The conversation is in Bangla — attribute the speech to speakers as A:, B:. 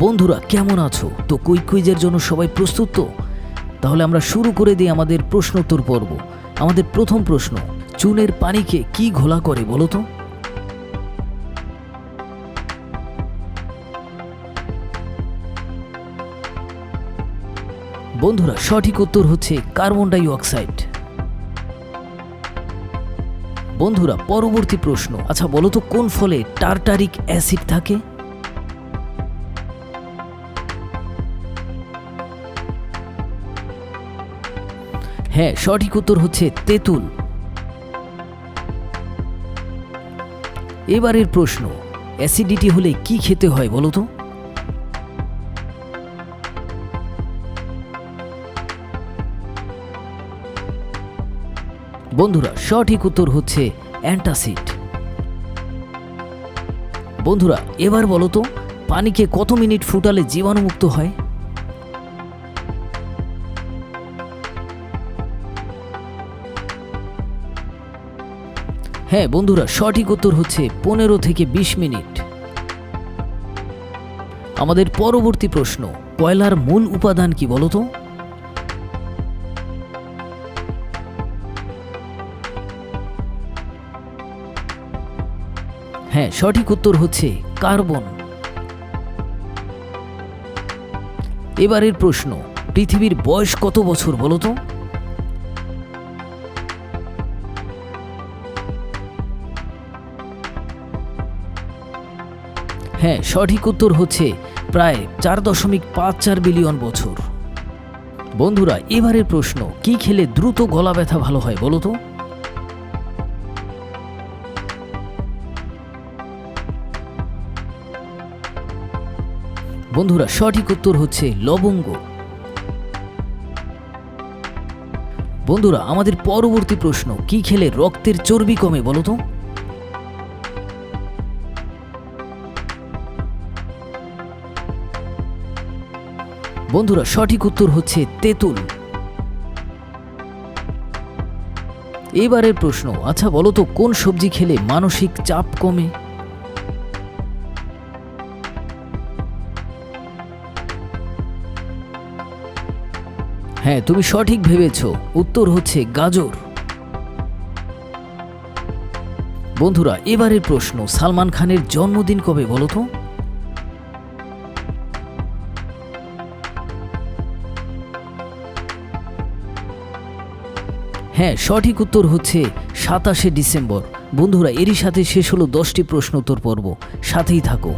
A: বন্ধুরা, কেমন আছো? তো কুইক কুইজের জন্য সবাই প্রস্তুত তো? তাহলে আমরা শুরু করে দিই আমাদের প্রশ্নোত্তর পর্ব। আমাদের প্রথম প্রশ্ন চুনের পানিকে কি ঘোলা করে বলো তো? বন্ধুরা, সঠিক উত্তর হচ্ছে কার্বন ডাই অক্সাইড। বন্ধুরা, পরবর্তী প্রশ্ন আচ্ছা বলো তো কোন ফলে টার্টারিক অ্যাসিড থাকে? হ্যাঁ সঠিক উত্তর হচ্ছে তেঁতুল। এবারের প্রশ্ন, অ্যাসিডিটি হলে কি খেতে হয় বলো তো? বন্ধুরা, সঠিক উত্তর হচ্ছে অ্যান্টাসিড। বন্ধুরা, এবার বলো তো, পানিকে কত মিনিট ফুটালে জীবাণুমুক্ত হয়? হ্যাঁ বন্ধুরা, সঠিক উত্তর হচ্ছে পনেরো থেকে বিশ মিনিট। আমাদের পরবর্তী প্রশ্ন, কয়লার মূল উপাদান কি বলো তো হ্যাঁ সঠিক উত্তর হচ্ছে কার্বন। এবারের প্রশ্ন, পৃথিবীর বয়স কত বছর বলো হ্যাঁ সঠিক উত্তর হচ্ছে প্রায় চার দশমিক পাঁচ চার বিলিয়ন বছর। বন্ধুরা, এবারের প্রশ্ন, কি খেলে দ্রুত গলা ব্যথা ভালো হয় বলো তো? বন্ধুরা, সঠিক উত্তর হচ্ছে লবঙ্গ। বন্ধুরা, আমাদের পরবর্তী প্রশ্ন, কি খেলে রক্তের চর্বি কমে বলো তো? বন্ধুরা, সঠিক উত্তর হচ্ছে তেঁতুল। এবারের প্রশ্ন আচ্ছা বলো তো, কোন সবজি খেলে মানসিক চাপ কমে? হ্যাঁ তুমি সঠিক ভেবেছ, উত্তর হচ্ছে গাজর। বন্ধুরা, এবারের প্রশ্ন, সালমান খানের জন্মদিন কবে বলো তো? হ্যাঁ সঠিক উত্তর হচ্ছে সাতাশে ডিসেম্বর। বন্ধুরা, এরই সাথে শেষ হলো দশটি প্রশ্নোত্তর পর্ব। সাথেই থাকো।